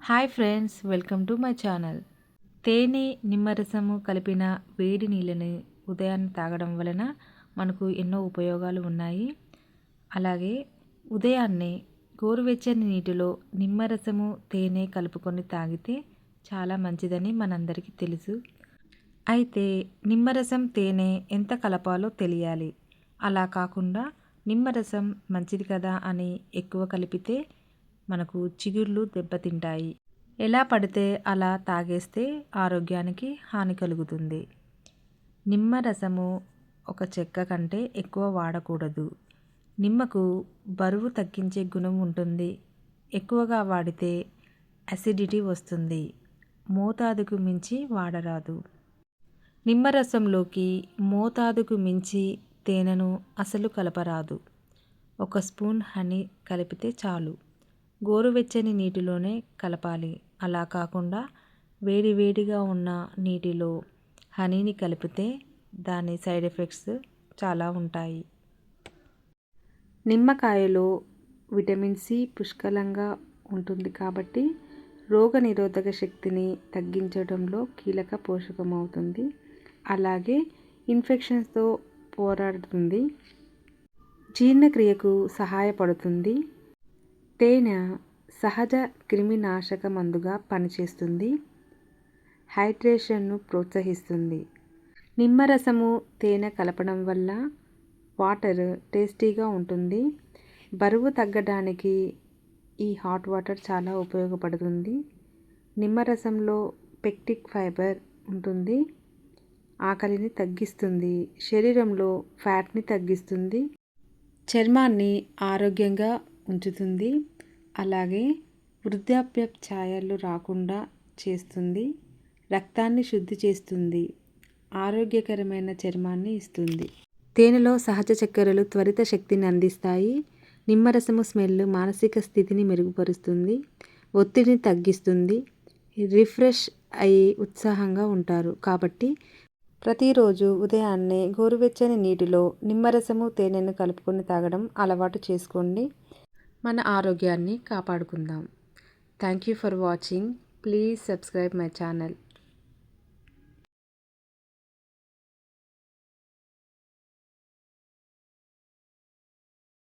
Hi friends welcome to my channel. తేనె నిమ్మరసము కలిపిన వేడి నీళ్ళని ఉదయాన్నే తాగడం వలన మనకు ఎన్నో ఉపయోగాలు ఉన్నాయి. అలాగే ఉదయాన్నే గోరువెచ్చని నీటిలో నిమ్మరసము తేనె కలుపుకొని తాగితే చాలా మంచిదని మనందరికీ తెలుసు. అయితే నిమ్మరసం తేనె ఎంత కలపాలో తెలియాలి. అలా కాకుండా నిమ్మరసం మంచిది కదా అని ఎక్కువ కలిపితే మనకు చిగుళ్ళు దెబ్బతింటాయి. ఎలా పడితే అలా తాగేస్తే ఆరోగ్యానికి హాని కలుగుతుంది. నిమ్మరసము ఒక చెక్క కంటే ఎక్కువ వాడకూడదు. నిమ్మకు బరువు తగ్గించే గుణం ఉంటుంది. ఎక్కువగా వాడితే అసిడిటీ వస్తుంది. మోతాదుకు మించి వాడరాదు. నిమ్మరసంలోకి మోతాదుకు మించి తేనెను అసలు కలపరాదు. ఒక స్పూన్ హనీ కలిపితే చాలు. గోరువెచ్చని నీటిలోనే కలపాలి. అలా కాకుండా వేడి వేడిగా ఉన్న నీటిలో హనీని కలిపితే దాని సైడ్ ఎఫెక్ట్స్ చాలా ఉంటాయి. నిమ్మకాయలో విటమిన్ సి పుష్కలంగా ఉంటుంది కాబట్టి రోగనిరోధక శక్తిని తగ్గించడంలో కీలక పోషకమవుతుంది. అలాగే ఇన్ఫెక్షన్స్తో పోరాడుతుంది. జీర్ణక్రియకు సహాయపడుతుంది. తేనె సహజ క్రిమినాశక మందుగా పనిచేస్తుంది హైడ్రేషన్ను ప్రోత్సహిస్తుంది. నిమ్మరసము తేనె కలపడం వల్ల వాటర్ టేస్టీగా ఉంటుంది. బరువు తగ్గడానికి ఈ హాట్ వాటర్ చాలా ఉపయోగపడుతుంది. నిమ్మరసంలో పెక్టిక్ ఫైబర్ ఉంటుంది. ఆకలిని తగ్గిస్తుంది. శరీరంలో ఫ్యాట్ని తగ్గిస్తుంది. చర్మాన్ని ఆరోగ్యంగా ఉంచుతుంది. అలాగే వృద్ధాప్య ఛాయలు రాకుండా చేస్తుంది. రక్తాన్ని శుద్ధి చేస్తుంది. ఆరోగ్యకరమైన చర్మాన్ని ఇస్తుంది. తేనెలో సహజ చక్కెరలు త్వరిత శక్తిని అందిస్తాయి. నిమ్మరసము స్మెల్ మానసిక స్థితిని మెరుగుపరుస్తుంది. ఒత్తిడిని తగ్గిస్తుంది. రిఫ్రెష్ అయ్యి ఉత్సాహంగా ఉంటారు. కాబట్టి ప్రతిరోజు ఉదయాన్నే గోరువెచ్చని నీటిలో నిమ్మరసము తేనెను కలుపుకొని తాగడం అలవాటు చేసుకోండి. మన ఆరోగ్యాన్ని కాపాడుకుందాం. Thank you for watching please subscribe my channel